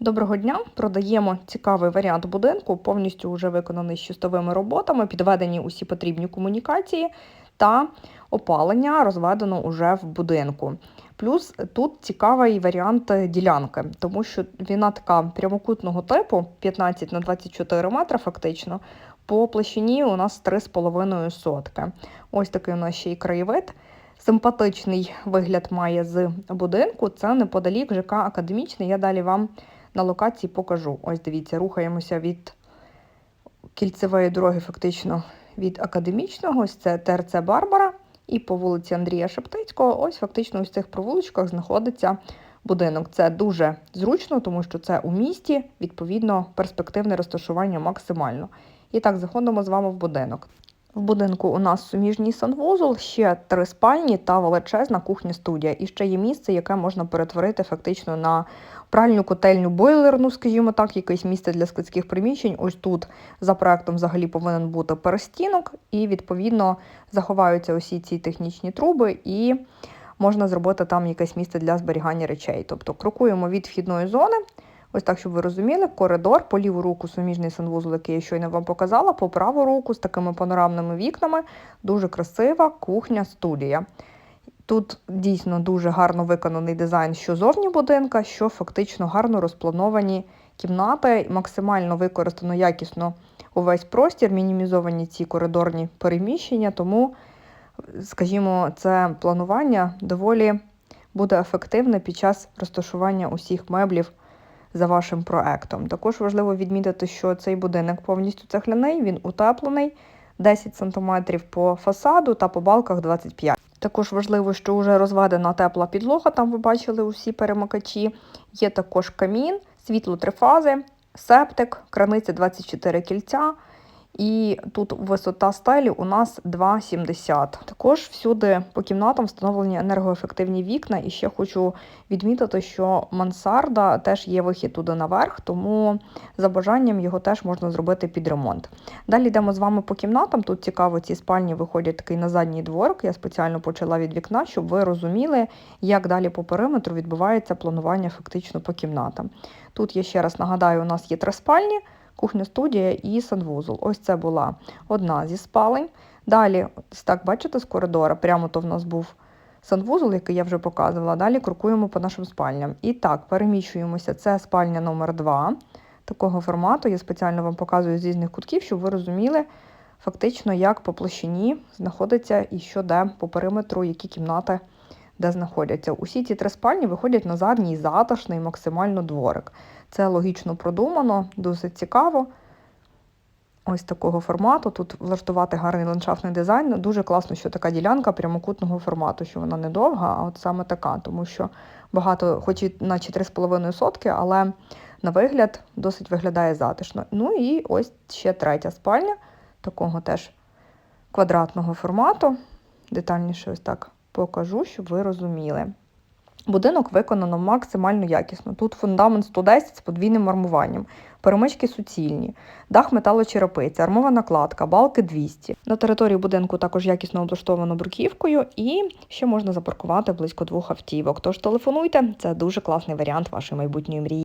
Доброго дня! Продаємо цікавий варіант будинку, повністю вже виконаний з чистовими роботами, підведені усі потрібні комунікації та опалення розведено уже в будинку. Плюс тут цікавий варіант ділянки, тому що вона така прямокутного типу 15 на 24 метри фактично. По площині у нас 3,5 сотки. Ось такий у нас ще й краєвид. Симпатичний вигляд має з будинку. Це неподалік ЖК Академічний. Я далі вам на локації покажу. Ось дивіться, рухаємося від кільцевої дороги, фактично від академічного. Ось це ТРЦ Барбара. І по вулиці Андрія Шептицького, ось фактично у цих провулочках знаходиться будинок. Це дуже зручно, тому що це у місті, відповідно, перспективне розташування максимально. І так, заходимо з вами в будинок. В будинку у нас суміжній санвузол, ще три спальні та величезна кухня-студія. І ще є місце, яке можна перетворити фактично на пральну котельню бойлерну, скажімо так, якесь місце для складських приміщень. Ось тут за проектом взагалі повинен бути перестінок, і відповідно заховаються усі ці технічні труби, і можна зробити там якесь місце для зберігання речей. Тобто крокуємо від вхідної зони. Ось так, щоб ви розуміли, коридор по ліву руку суміжний санвузол, який я щойно вам показала, по праву руку з такими панорамними вікнами. Дуже красива кухня-студія. Тут дійсно дуже гарно виконаний дизайн, що зовні будинка, що фактично гарно розплановані кімнати, максимально використано якісно увесь простір, мінімізовані ці коридорні переміщення, тому, скажімо, це планування доволі буде ефективне під час розташування усіх меблів за вашим проектом. Також важливо відмітити, що цей будинок повністю цегляний, він утеплений 10 см по фасаду та по балках 25 також важливо, що вже розведена тепла підлога, там ви бачили усі перемикачі. Є також камін, світло три фази, септик, краниця 24 кільця. І тут висота стелі у нас 2,70. Також всюди по кімнатам встановлені енергоефективні вікна. І ще хочу відмітити, що мансарда теж є вихід туди наверх, тому за бажанням його теж можна зробити під ремонт. Далі йдемо з вами по кімнатам. Тут цікаво, ці спальні виходять такий на задній дворик. Я спеціально почала від вікна, щоб ви розуміли, як далі по периметру відбувається планування фактично по кімнатам. Тут я ще раз нагадаю, у нас є три спальні кухня студія і санвузол. Ось це була одна зі спалень. Далі, ось так, бачите, з коридора, прямо то в нас був санвузол, який я вже показувала. Далі крокуємо по нашим спальням. І так, переміщуємося. Це спальня номер 2 такого формату. Я спеціально вам показую з різних кутків, щоб ви розуміли фактично, як по площині знаходиться і що де по периметру, які кімнати де знаходяться. Усі ці три спальні виходять на задній затишний максимально дворик. Це логічно продумано, досить цікаво. Ось такого формату. Тут влаштувати гарний ландшафтний дизайн. Дуже класно, що така ділянка прямокутного формату, що вона не довга, а от саме така, тому що багато, хоч і наче 3,5 сотки, але на вигляд досить виглядає затишно. Ну і ось ще третя спальня, такого теж квадратного формату. Детальніше ось так покажу, щоб ви розуміли. Будинок виконано максимально якісно. Тут фундамент 110 з подвійним армуванням, перемички суцільні, дах металочерепиця, армована кладка, балки 200. На території будинку також якісно облаштовано бруківкою і ще можна запаркувати близько двох автівок. Тож телефонуйте, це дуже класний варіант вашої майбутньої мрії.